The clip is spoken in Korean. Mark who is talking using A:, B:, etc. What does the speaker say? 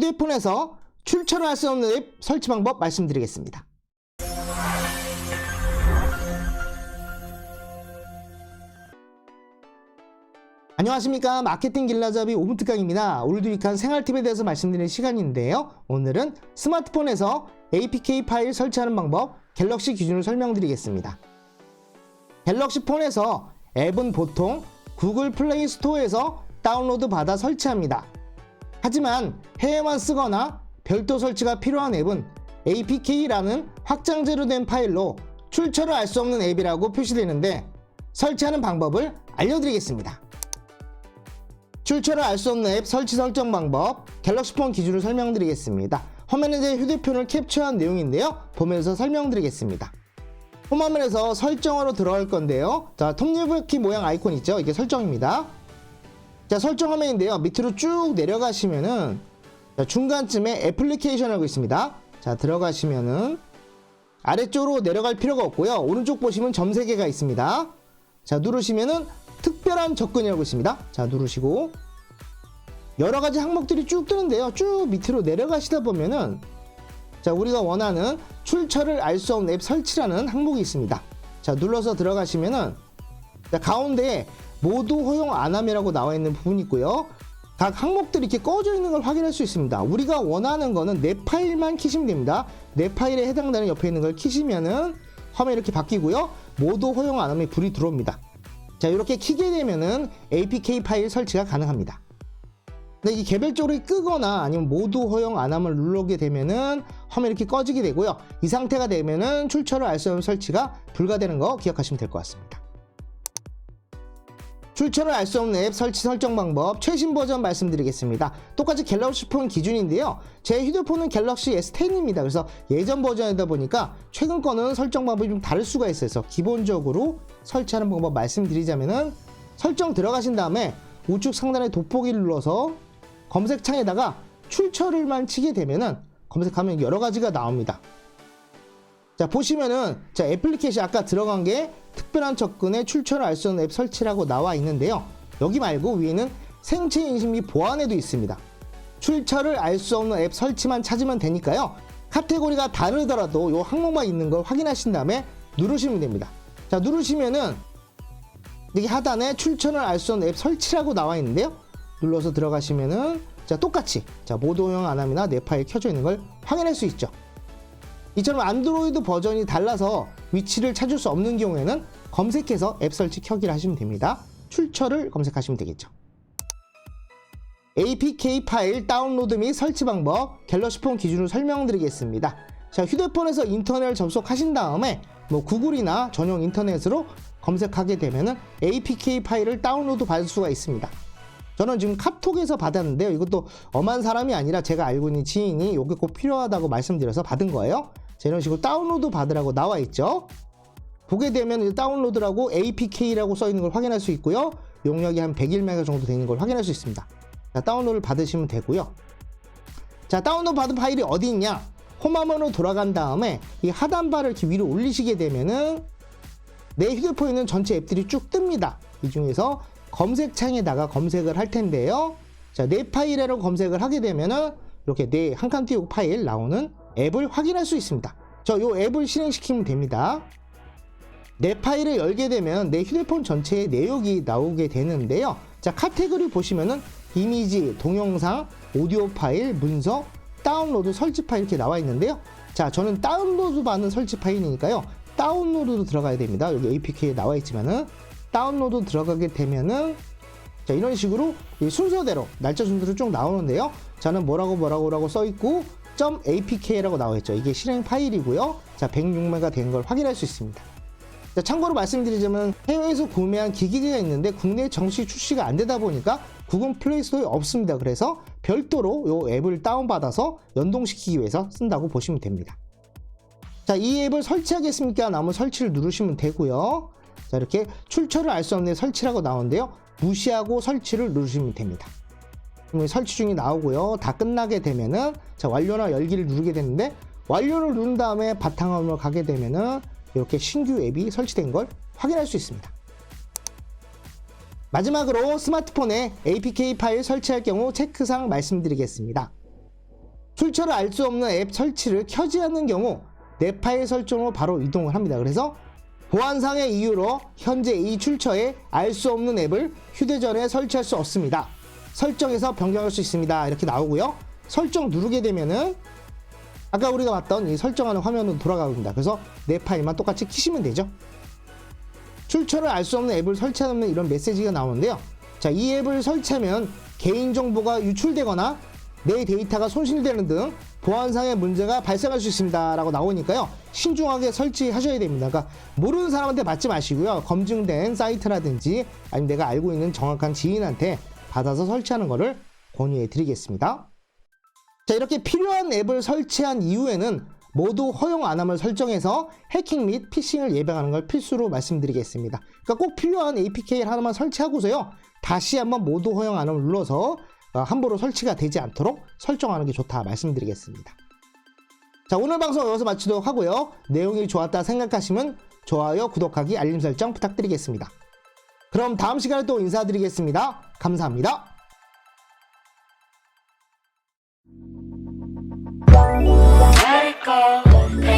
A: 휴대폰에서 출처를 할수 없는 앱 설치 방법 말씀드리겠습니다. 안녕하십니까 마케팅 길라잡이 오분특강입니다. 오늘도 유익한 생활팁에 대해서 말씀드리는 시간인데요. 오늘은 스마트폰에서 APK 파일 설치하는 방법 갤럭시 기준을 설명드리겠습니다. 갤럭시 폰에서 앱은 보통 구글 플레이 스토어에서 다운로드 받아 설치합니다. 하지만 해외만 쓰거나 별도 설치가 필요한 앱은 APK라는 확장제로 된 파일로 출처를 알 수 없는 앱이라고 표시되는데 설치하는 방법을 알려드리겠습니다. 출처를 알 수 없는 앱 설치 설정 방법 갤럭시 폰 기준을 설명드리겠습니다. 화면에 제 휴대폰을 캡처한 내용인데요. 보면서 설명드리겠습니다. 홈화면에서 설정으로 들어갈 건데요. 자, 톱니바퀴 모양 아이콘 있죠? 이게 설정입니다. 자, 설정 화면인데요. 밑으로 쭉 내려가시면은 자, 중간쯤에 애플리케이션이라고 있습니다. 자, 들어가시면은 아래쪽으로 내려갈 필요가 없고요. 오른쪽 보시면 점 3개가 있습니다. 자, 누르시면은 특별한 접근이라고 있습니다. 자, 누르시고 여러 가지 항목들이 쭉 뜨는데요. 쭉 밑으로 내려가시다 보면은 자, 우리가 원하는 출처를 알 수 없는 앱 설치라는 항목이 있습니다. 자, 눌러서 들어가시면은 자, 가운데에 모두 허용 안 함이라고 나와 있는 부분이 있고요. 각 항목들이 이렇게 꺼져 있는 걸 확인할 수 있습니다. 우리가 원하는 거는 내 파일만 키시면 됩니다. 내 파일에 해당되는 옆에 있는 걸 키시면은 화면이 이렇게 바뀌고요. 모두 허용 안 함에 불이 들어옵니다. 자, 이렇게 키게 되면은 APK 파일 설치가 가능합니다. 근데 이 개별적으로 끄거나 아니면 모두 허용 안 함을 누르게 되면은 화면이 이렇게 꺼지게 되고요. 이 상태가 되면은 출처를 알 수 없는 설치가 불가되는 거 기억하시면 될 것 같습니다. 출처를 알 수 없는 앱 설치 설정 방법 최신 버전 말씀드리겠습니다. 똑같이 갤럭시 폰 기준인데요. 제 휴대폰은 갤럭시 S10입니다. 그래서 예전 버전이다 보니까 최근 거는 설정 방법이 좀 다를 수가 있어서 기본적으로 설치하는 방법 말씀드리자면은 설정 들어가신 다음에 우측 상단에 돋보기를 눌러서 검색창에다가 출처를만 치게 되면은 검색하면 여러 가지가 나옵니다. 자 보시면은 자 애플리케이션 아까 들어간 게 특별한 접근에 출처를 알 수 없는 앱 설치라고 나와 있는데요. 여기 말고 위에는 생체 인식 및 보안에도 있습니다. 출처를 알 수 없는 앱 설치만 찾으면 되니까요. 카테고리가 다르더라도 이 항목만 있는 걸 확인하신 다음에 누르시면 됩니다. 자 누르시면은 여기 하단에 출처를 알 수 없는 앱 설치라고 나와 있는데요. 눌러서 들어가시면은 자 똑같이 자 모도형 안함이나 내 파일 켜져 있는 걸 확인할 수 있죠. 이처럼 안드로이드 버전이 달라서 위치를 찾을 수 없는 경우에는 검색해서 앱 설치 켜기를 하시면 됩니다. 출처를 검색하시면 되겠죠. APK 파일 다운로드 및 설치 방법 갤럭시폰 기준으로 설명드리겠습니다. 자, 휴대폰에서 인터넷을 접속하신 다음에 뭐 구글이나 전용 인터넷으로 검색하게 되면은 APK 파일을 다운로드 받을 수가 있습니다. 저는 지금 카톡에서 받았는데요. 이것도 엄한 사람이 아니라 제가 알고 있는 지인이 이게 꼭 필요하다고 말씀드려서 받은 거예요. 자, 이런 식으로 다운로드 받으라고 나와 있죠. 보게 되면 이 다운로드라고 APK라고 써 있는 걸 확인할 수 있고요. 용량이 한 101메가 정도 되는 걸 확인할 수 있습니다. 자, 다운로드를 받으시면 되고요. 자, 다운로드 받은 파일이 어디 있냐? 홈화면으로 돌아간 다음에 이 하단바를 이렇게 위로 올리시게 되면은 내 휴대폰에 있는 전체 앱들이 쭉 뜹니다. 이 중에서 검색창에다가 검색을 할 텐데요. 자, 내 파일이라고 검색을 하게 되면은 이렇게 내 한 칸 띄우고 파일 나오는 앱을 확인할 수 있습니다. 저 요 앱을 실행시키면 됩니다. 내 파일을 열게 되면 내 휴대폰 전체의 내역이 나오게 되는데요. 자, 카테고리 보시면은 이미지, 동영상, 오디오 파일, 문서, 다운로드, 설치 파일 이렇게 나와 있는데요. 자, 저는 다운로드 받는 설치 파일이니까요. 다운로드도 들어가야 됩니다. 여기 APK에 나와 있지만은 다운로드 들어가게 되면은 자, 이런 식으로 이 순서대로 날짜 순서로 쭉 나오는데요. 저는 뭐라고 뭐라고라고 써 있고 .apk라고 나와 있죠. 이게 실행 파일이고요. 자, 106메가 된 걸 확인할 수 있습니다. 자, 참고로 말씀드리자면 해외에서 구매한 기기가 있는데 국내에 정식 출시가 안 되다 보니까 구글 플레이 스토어에 없습니다. 그래서 별도로 이 앱을 다운받아서 연동시키기 위해서 쓴다고 보시면 됩니다. 자, 이 앱을 설치하겠습니까? 나면 설치를 누르시면 되고요. 자, 이렇게 출처를 알 수 없는 설치라고 나오는데요. 무시하고 설치를 누르시면 됩니다. 설치 중이 나오고요. 다 끝나게 되면은 자, 완료나 열기를 누르게 되는데 완료를 누른 다음에 바탕화면으로 가게 되면은 이렇게 신규 앱이 설치된 걸 확인할 수 있습니다. 마지막으로 스마트폰에 APK 파일 설치할 경우 체크사항 말씀드리겠습니다. 출처를 알 수 없는 앱 설치를 켜지 않는 경우 내 파일 설정으로 바로 이동을 합니다. 그래서 보안상의 이유로 현재 이 출처에 알 수 없는 앱을 휴대전화에 설치할 수 없습니다. 설정에서 변경할 수 있습니다. 이렇게 나오고요. 설정 누르게 되면은 아까 우리가 봤던 이 설정하는 화면으로 돌아갑니다. 그래서 내 파일만 똑같이 키시면 되죠. 출처를 알 수 없는 앱을 설치하는 이런 메시지가 나오는데요. 자, 이 앱을 설치하면 개인정보가 유출되거나 내 데이터가 손실되는 등 보안상의 문제가 발생할 수 있습니다. 라고 나오니까요. 신중하게 설치하셔야 됩니다. 그러니까 모르는 사람한테 받지 마시고요. 검증된 사이트라든지 아니면 내가 알고 있는 정확한 지인한테 받아서 설치하는 것을 권유해 드리겠습니다. 자, 이렇게 필요한 앱을 설치한 이후에는 모두 허용 안함을 설정해서 해킹 및 피싱을 예방하는 걸 필수로 말씀드리겠습니다. 그러니까 꼭 필요한 APK를 하나만 설치하고서요. 다시 한번 모두 허용 안함을 눌러서 어, 함부로 설치가 되지 않도록 설정하는 게 좋다 말씀드리겠습니다. 자 오늘 방송 여기서 마치도록 하고요. 내용이 좋았다 생각하시면 좋아요, 구독하기, 알림 설정 부탁드리겠습니다. 그럼 다음 시간에 또 인사드리겠습니다. 감사합니다. Let.